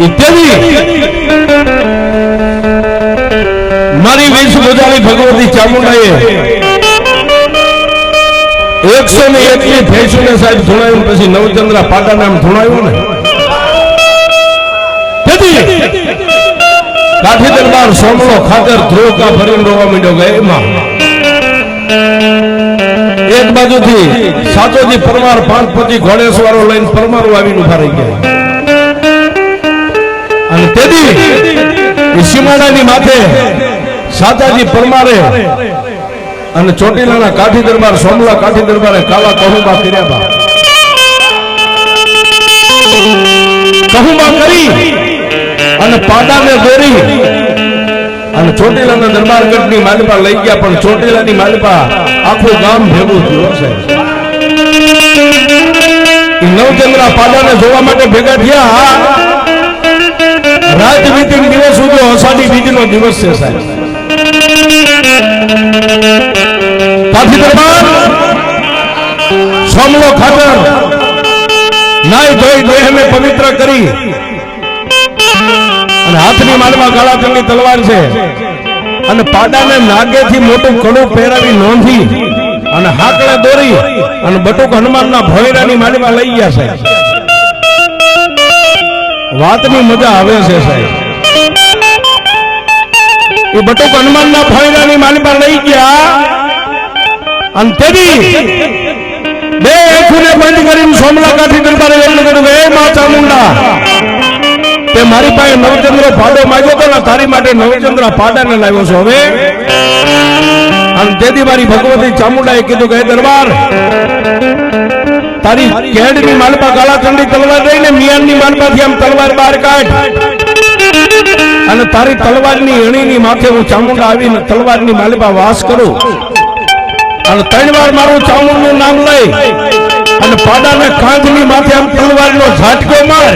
ઇત્યાદિ. મારી વીસ બજારી ભગવતી ચામુંડાએ એકસો ને એકની ભેંસુને સાહેબ ધૂણાયું પછી નવચંદ્ર પાટા નામ ધૂણાયું ને. કાઠી દરબાર સોમણો ખાતર ધ્રુવ કા રોવા માંડ્યો ગયા એમાં. એક બાજુથી સાતોજી પરમાર પાંચ પચી ઘોડેસવારો લઈને પરમારો આવીને ઊભા રહી ગયા. તેથી સીમાડાની માથે સાતાજી પરમારે અને ચોટીલાના કાઠી દરબાર, સોમલા કાઠી દરબારે કાલા કહુંબા કર્યા કહુંબા કરી અને પાડાને દોરી અને ચોટીલાના દરબારગઢની માલિપા લઈ ગયા, પણ ચોટીલાની માલિપા આખું ગામ ભેગું થયું છે નવચંદ્રા પાડાને જોવા માટે ભેગા થયા. રાત દિવસ ઉગ્યો અષાઢી બીજનો દિવસ છે સાહેબ. સોમલો ખાતર નાય ધોઈ દેહને પવિત્ર કરી. અને હાથની માલમાં ગાળા ચંગી તલવાર છે. અને પાડાને નાગેથી મોટું કડું પહેરાવી નોંધી અને હાકડે દોરી અને બટુક હનુમાનના ભોયરાની માલમાં લઈ ગયા છે વાતની મજા આવે છે સાહેબ. એ બટુક હનુમાનના માની પર લઈ ગયા. અને તેની બે આંખોને બંધ કરીને સોમલા કાઠી દરબારે એમ કીધું કે એ મા ચામુંડા તે મારી પાસે નવચંદ્ર ફાડો માંગ્યો હતો ને, તારી માટે નવચંદ્ર પાડાને લાવ્યો છે હવે. અને તેથી મારી ભગવતી ચામુંડાએ કીધું કે, હે દરબાર તારી કેડની માલપા કાળા તલવાર રહીને મિયાનની માલપાથી આમ તલવાર બહાર કાઢ. અને તારી તલવારની અણીની માથે હું ચામુંડા આવીને તલવારની માલપા વાસ કરું. અને ત્રણ વાર મારું ચામુંડનું નામ લઈ અને પાડાને કાંધની માથે આમ તલવાર નો ઝાટકો માર.